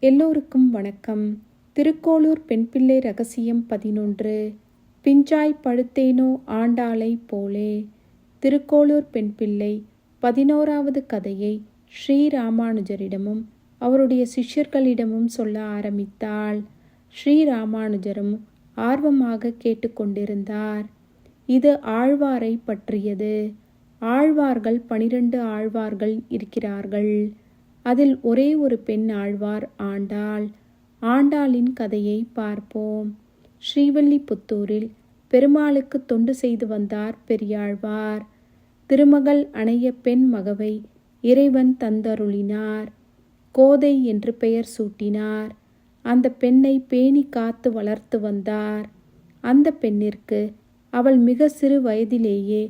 எல்லோருக்கும் வணக்கம். திருக்கோளூர் பெண்பிள்ளை ரகசியம் பதினொன்று பிஞ்சாய் பழுத்தேனோ ஆண்டாளை போலே. திருக்கோளூர் பெண்பிள்ளை பதினோராவது கதையை ஸ்ரீராமானுஜரிடமும் அவருடைய சிஷ்யர்களிடமும் சொல்ல ஆரம்பித்தாள். ஸ்ரீராமானுஜரும் ஆர்வமாக கேட்டுக்கொண்டிருந்தார் இது ஆழ்வாரை பற்றியது. ஆழ்வார்கள் பனிரெண்டு ஆழ்வார்கள் இருக்கிறார்கள். அதில் ஒரே ஒரு பெண் ஆழ்வார் ஆண்டாள். ஆண்டாளின் கதையை பார்ப்போம். ஸ்ரீவல்லிபுத்தூரில் பெருமாளுக்கு தொண்டு செய்து வந்தார் பெரியாழ்வார். திருமகள் அணைய பெண் மகவை இறைவன் தந்தருளினார். கோதை என்று பெயர் சூட்டினார். அந்த பெண்ணை பேணி காத்து வளர்த்து வந்தார். அந்த பெண்ணிற்கு அவள் மிக சிறு வயதிலேயே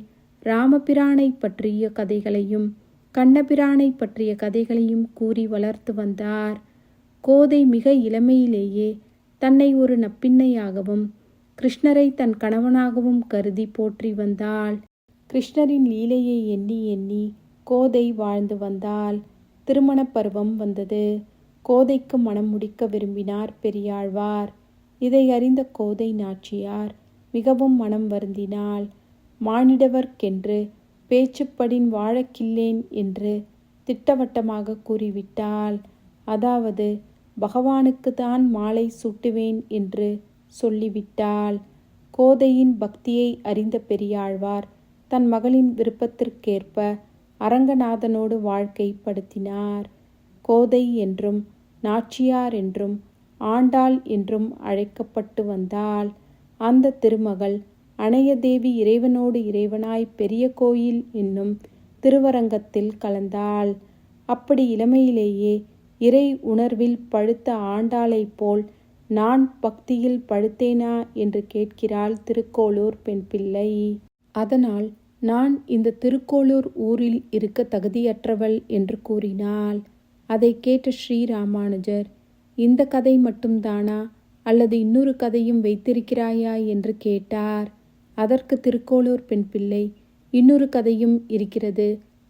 ராமபிரானை பற்றிய கதைகளையும் கண்ணபிரானை பற்றிய கதைகளையும் கூறி வளர்த்து வந்தார். கோதை மிக இளமையிலேயே தன்னை ஒரு நப்பிண்ணையாகவும் கிருஷ்ணரை தன் கணவனாகவும் கருதி போற்றி வந்தாள். கிருஷ்ணரின் லீலையை எண்ணி எண்ணி கோதை வாழ்ந்து வந்தாள். திருமணப் பருவம் வந்தது. கோதைக்கு மனம் முடிக்க விரும்பினார் பெரியாழ்வார். இதை அறிந்த கோதை நாச்சியார் மிகவும் மனம் வருந்தினாள். மானிடவர்க்கென்று பேச்சுப்படின் வாழக்கில்லேன் என்று திட்டவட்டமாக கூறிவிட்டாள். அதாவது பகவானுக்கு தான் மாலை சூட்டுவேன் என்று சொல்லிவிட்டாள். கோதையின் பக்தியை அறிந்த பெரியாழ்வார் தன் மகளின் விருப்பத்திற்கேற்ப அரங்கநாதனோடு வாழ்க்கைப்படுத்தினார் கோதை என்றும் நாச்சியார் என்றும் ஆண்டாள் என்றும் அழைக்கப்பட்டு வந்தாள். அந்த திருமகள் அணையதேவி இறைவனோடு இறைவனாய் பெரிய கோயில் என்னும் திருவரங்கத்தில் கலந்தாள். அப்படி இளமையிலேயே இறை உணர்வில் பழுத்த ஆண்டாளைப் போல் நான் பக்தியில் பழுத்தேனா என்று கேட்கிறாள் திருக்கோளூர் பெண் பிள்ளை. அதனால் நான் இந்த திருக்கோளூர் ஊரில் இருக்க தகுதியற்றவள் என்று கூறினாள். அதை கேட்ட ஸ்ரீராமானுஜர் இந்த கதை மட்டும்தானா? அல்லது இன்னொரு கதையும் வைத்திருக்கிறாயா? என்று கேட்டார். அதற்கு திருக்கோளூர் பெண் பிள்ளை. இன்னொரு கதையும் இருக்கிறது.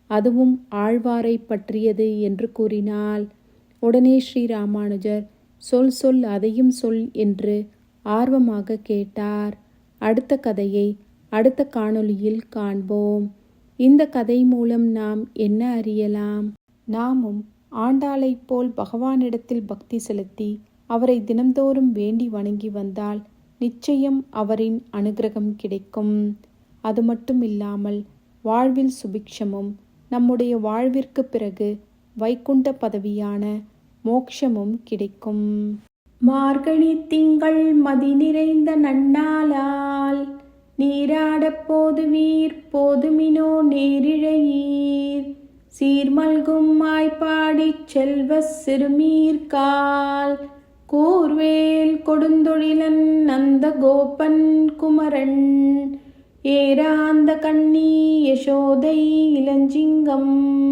அதுவும் ஆழ்வாரை பற்றியது என்று கூறினாள் உடனே ஸ்ரீராமானுஜர் சொல் சொல் அதையும் சொல் என்று ஆர்வமாக கேட்டார். அடுத்த கதையை அடுத்த காணொளியில் காண்போம். இந்த கதை மூலம் நாம் என்ன அறியலாம்? நாமும் ஆண்டாளைப் போல் பகவானிடத்தில் பக்தி செலுத்தி அவரை தினந்தோறும் வேண்டி வணங்கி வந்தால் நிச்சயம் அவரின் அனுகிரகம் கிடைக்கும். அது மட்டும் இல்லாமல் வாழ்வில் சுபிக்ஷமும் நம்முடைய வாழ்விற்கு பிறகு வைகுண்ட பதவியான மோக்ஷமும் கிடைக்கும். மார்கழி திங்கள் மதி நிறைந்த நன்னாலால் நீராடப் போதுவீர் போதுமினோ நேரிழையீர். சீர்மல்கும் மாய்ப்பாடிச் செல்வ சிறுமீர்கால் கூர்வேல் கொடுந்தொழிலன் நந்த கோபன் குமரன் ஏராந்த கண்ணி யசோதை இளஞ்சிங்கம்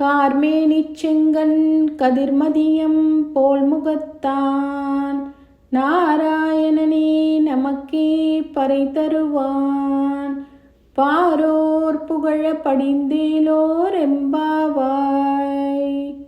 கார்மேனி செங்கன் கதிர்மதியம் போல் முகத்தான் நாராயணனே நமக்கே பறை தருவான். பாரோர் புகழ படிந்தேலோர் எம்பாவாய்.